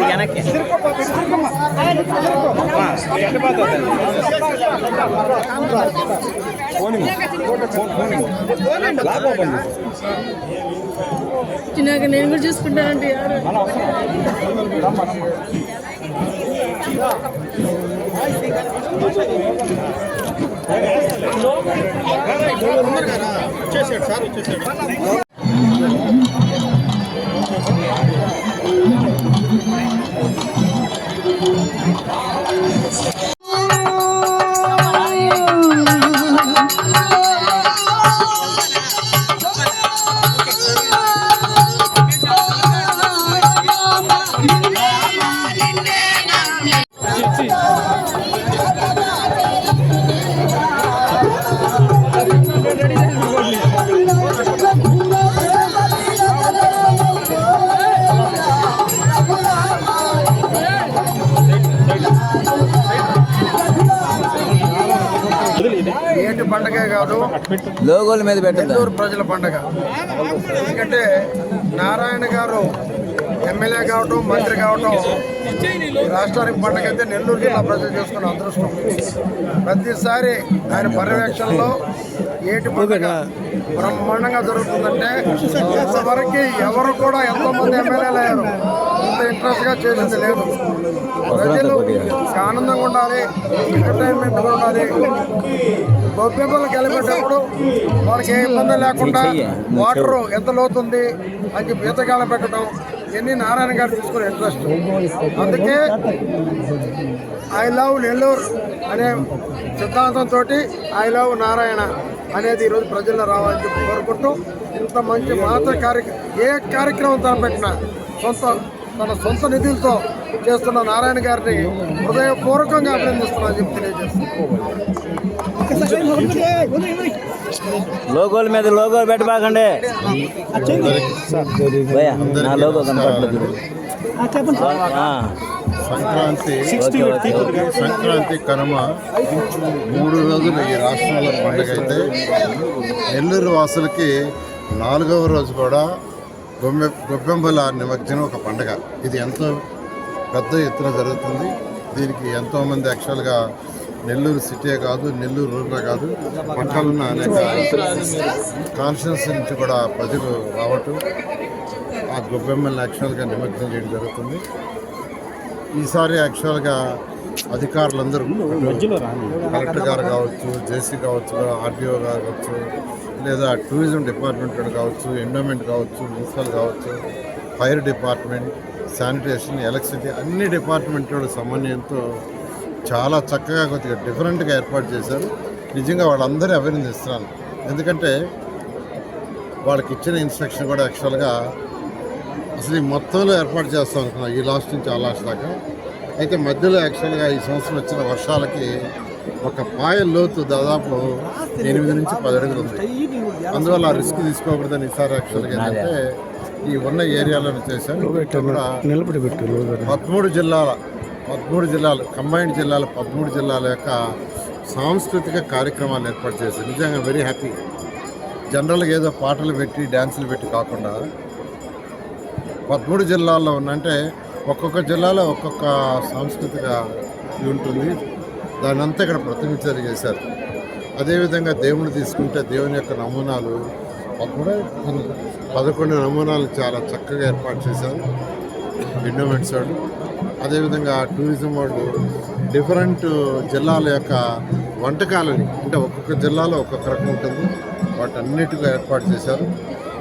కొద్దిగా వెనక్కి నేను కూడా చూసుకుంటానంటే సార్ వచ్చేసాడు. కాదు లోగోల మీద నెల్లూరు ప్రజల పండగ. ఎందుకంటే నారాయణ గారు ఎమ్మెల్యే కావటం మంత్రి కావటం రాష్ట్రానికి పండగ అయితే నెల్లూరు జిల్లా ప్రజలు చేసుకున్న అదృష్టం. ప్రతిసారి ఆయన పర్యవేక్షణలో ఏటి పండుగ బ్రహ్మాండంగా జరుగుతుందంటే ఇంతవరకు ఎవరు కూడా ఎంతో మంది ఎమ్మెల్యేలు అయ్యారు. ఇంత ఇంట్రెస్ట్గా చేసింది లేదు. ప్రజలు ఆనందంగా ఉండాలి ఎంటర్టైన్మెంట్ ఉండాలి. గొప్పెంపలు కలిపేటప్పుడు వాళ్ళకి ఏ ఇబ్బంది లేకుండా వాటర్ ఎంత లోతుంది అని చెప్పి పెట్టడం ఇవన్నీ నారాయణ గారు తీసుకునే ఇంట్రెస్ట్ అందుకే ఐ లవ్ నెల్లూరు అనే సిద్ధాంతంతో ఐ లవ్ నారాయణ అనేది ఈరోజు ప్రజల్లో రావాలని చెప్పి కోరుకుంటూ ఇంత మంచి మాత్ర కార్యక్రమం ఏ కార్యక్రమం తలపెట్టినా సొంత తన సొంత నిధులతో చేస్తున్న నారాయణ గారిని హృదయపూర్వకంగా అభినందిస్తున్నా అని చెప్పి తెలియజేస్తున్నాను లోగోల మీద లోగోలు పెట్టబాకండి. భయ్యా, నా లోగో కనపడలేదు. సంక్రాంతి. సంక్రాంతి కనుమ మూడు రోజులు ఈ రాష్ట్రంలో పండుగ అయితే నెల్లూరు వాసులకి నాలుగవ రోజు కూడా గొమ్మె గొబ్బెంబల నిమజ్జనం ఒక పండుగ. ఇది ఎంతో పెద్ద ఎత్తున జరుగుతుంది. దీనికి ఎంతోమంది యాక్చువల్గా నెల్లూరు సిటీ కాదు నెల్లూరు రూరల్ కాదు పక్కనున్న అనేక కాన్స్టిట్యున్సీ నుంచి కూడా ప్రజలు రావటం ఆ గొబ్బెమ్మల్ని యాక్చువల్గా నిమజ్జనం చేయడం జరుగుతుంది. ఈసారి యాక్చువల్గా అధికారులందరూ కలెక్టర్ గారు కావచ్చు జేసీ కావచ్చు ఆర్టీఓ గారు కావచ్చు లేదా టూరిజం డిపార్ట్మెంట్ వాడు కావచ్చు ఎండోమెంట్ కావచ్చు మున్సిపల్ కావచ్చు ఫైర్ డిపార్ట్మెంట్ శానిటేషన్ ఎలక్ట్రిసిటీ అన్ని డిపార్ట్మెంట్ సమన్వయంతో చాలా చక్కగా కొద్దిగా డిఫరెంట్గా ఏర్పాటు చేశారు. నిజంగా వాళ్ళందరూ అభినందిస్తున్నాను. ఎందుకంటే వాళ్ళకి ఇచ్చిన ఇన్స్ట్రక్షన్ కూడా యాక్చువల్గా అసలు ఈ మొత్తంలో ఏర్పాటు చేస్తాం అనుకున్నాం ఈ లాస్ట్ నుంచి ఆ లాస్ట్ దాకా. అయితే మధ్యలో యాక్చువల్గా ఈ సంవత్సరం వచ్చిన వర్షాలకి ఒక పాయ లోతు దాదాపు ఎనిమిది నుంచి పది అడుగులు ఉంది. అందువల్ల ఆ రిస్క్ తీసుకోకూడదని ఈసారి యాక్చువల్గా ఏంటంటే ఈ ఉన్న ఏరియాలను చేశాను నిలబడి పెట్టు పదమూడు జిల్లాల పదమూడు జిల్లాలు కంబైన్డ్ జిల్లాల పదమూడు జిల్లాల యొక్క సాంస్కృతిక కార్యక్రమాలు ఏర్పాటు చేశారు. నిజంగా వెరీ హ్యాపీ జనరల్గా ఏదో పాటలు పెట్టి డ్యాన్సులు పెట్టి కాకుండా పదమూడు జిల్లాల్లో ఉన్నంటే ఒక్కొక్క జిల్లాలో ఒక్కొక్క సాంస్కృతిక ఇది ఉంటుంది. దాని అంతా ఇక్కడ ప్రతినిధ్యం చేశారు అదేవిధంగా దేవుని తీసుకుంటే దేవుని యొక్క నమూనాలు కూడా పదకొండు నమూనాలు చాలా చక్కగా ఏర్పాటు చేశారు. ఎండోమెంట్స్ వాళ్ళు అదేవిధంగా టూరిజం వాళ్ళు డిఫరెంట్ జిల్లాల యొక్క వంటకాలని అంటే ఒక్కొక్క జిల్లాలో ఒక్కొక్క రకం ఉంటుంది. వాటన్నిటిగా ఏర్పాటు చేశారు.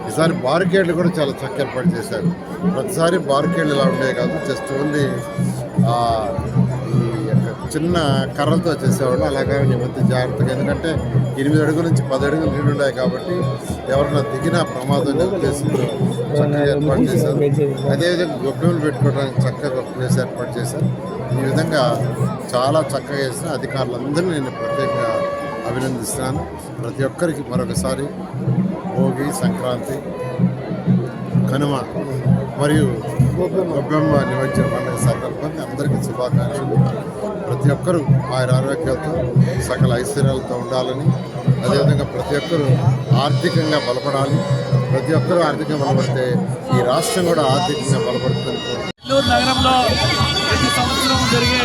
ఈసారి బార్కేడ్లు కూడా చాలా చక్కగా ఏర్పాటు చేశారు. ప్రతిసారి బార్కేడ్లు ఇలా ఉండేవి కాదు. జస్ట్ ఓన్లీ చిన్న కర్రలతో చేసేవాళ్ళు అలాగే ఈ మధ్య జాగ్రత్తగా ఎందుకంటే ఎనిమిది అడుగుల నుంచి పది అడుగులు నీళ్ళు ఉన్నాయి కాబట్టి ఎవరైనా దిగినా ప్రమాదం అనే చక్కగా ఏర్పాటు చేశారు. అదేవిధంగా గొప్పెములు పెట్టుకోవడానికి చక్కగా ఒక ప్లేస్ ఏర్పాటు చేశారు. ఈ విధంగా చాలా చక్కగా చేసిన అధికారులందరినీ నేను ప్రత్యేకంగా అభినందిస్తున్నాను. ప్రతి ఒక్కరికి మరొకసారి భోగి సంక్రాంతి కనుమ మరియు గొబ్బెమ్మ నిమజ్జన పండుగ సందర్భంగా అందరికీ శుభాకాంక్షలు. ప్రతి ఒక్కరూ ఆయన ఆరోగ్యాలతో సకల ఐశ్వర్యాలతో ఉండాలని అదేవిధంగా ప్రతి ఒక్కరూ ఆర్థికంగా బలపడాలి. ప్రతి ఒక్కరూ ఆర్థికంగా బలపడితే ఈ రాష్ట్రం కూడా ఆర్థికంగా బలపడుతుంది నెల్లూరు నగరంలో ప్రతి సంవత్సరం జరిగే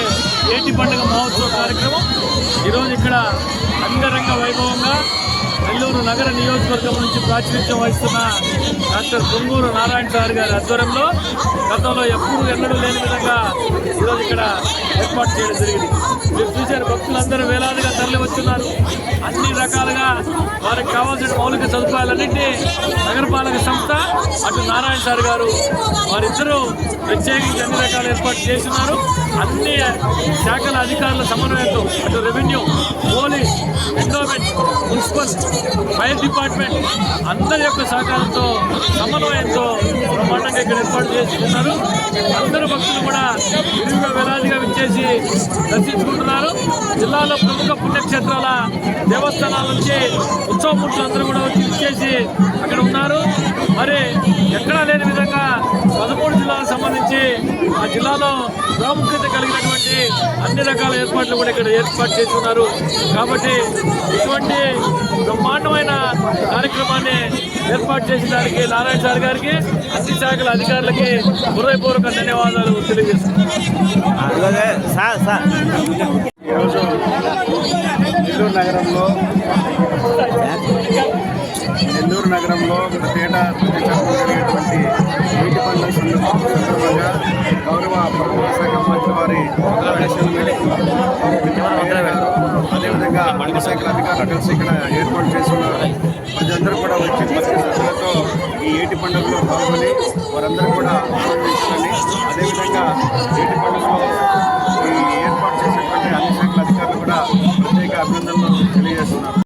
ఏటి పండుగ మహోత్సవ కార్యక్రమం. ఈరోజు ఇక్కడ అంగరంగ వైభవంగా నెల్లూరు నగర నియోజకవర్గం నుంచి ప్రాతినిధ్యం వహిస్తున్న డాక్టర్ పొంగూరు నారాయణ సార్ గారి ఆధ్వర్యంలో గతంలో ఎప్పుడూ ఎన్నడూ లేని విధంగా ఈరోజు ఇక్కడ ఏర్పాటు చేయడం జరిగింది. మీరు చూశారు భక్తులందరూ వేలాదిగా తరలి వస్తున్నారు. అన్ని రకాలుగా వారికి కావాల్సిన మౌలిక సదుపాయాలన్నింటినీ నగరపాలక సంస్థ అటు నారాయణ సార్ గారు వారిద్దరూ ప్రత్యేకించి అన్ని రకాల ఏర్పాటు చేస్తున్నారు. అన్ని శాఖల అధికారుల సమన్వయంతో అటు revenue police endowment municipal fire department అందరి యొక్క సహకారంతో సమన్వయంతో బ్రహ్మాండంగా ఇక్కడ ఏర్పాటు చేసుకున్నారు అందరూ భక్తులు కూడా విరివిగా వేలాదిగా విచ్చేసి దర్శించుకుంటున్నారు. జిల్లాలో ప్రముఖ పుణ్యక్షేత్రాల దేవస్థానాల నుంచి ఉత్సవమూర్తులు అందరూ కూడా వచ్చి విచ్చేసి అక్కడ ఉన్నారు. మరి ఎక్కడా లేని విధంగా పదమూడు జిల్లాలకు సంబంధించి ఆ జిల్లాలో ప్రాముఖ్యత కలిగినటువంటి అన్ని రకాల ఏర్పాట్లు కూడా ఇక్కడ ఏర్పాటు చేసుకున్నారు కాబట్టి ఇటువంటి బ్రహ్మాండమైన కార్యక్రమాన్ని ఏర్పాటు చేసిన దానికి నారాయణ సార్ గారికి అన్ని శాఖల అధికారులకి హృదయపూర్వక ధన్యవాదాలు తెలియజేస్తున్నాను. ఈరోజు నెల్లూరు నగరంలో నెల్లూరు నగరంలో ప్రతి అన్ని శాఖల అధికారులు కలిసి ఇక్కడ ఏర్పాటు చేస్తున్నారు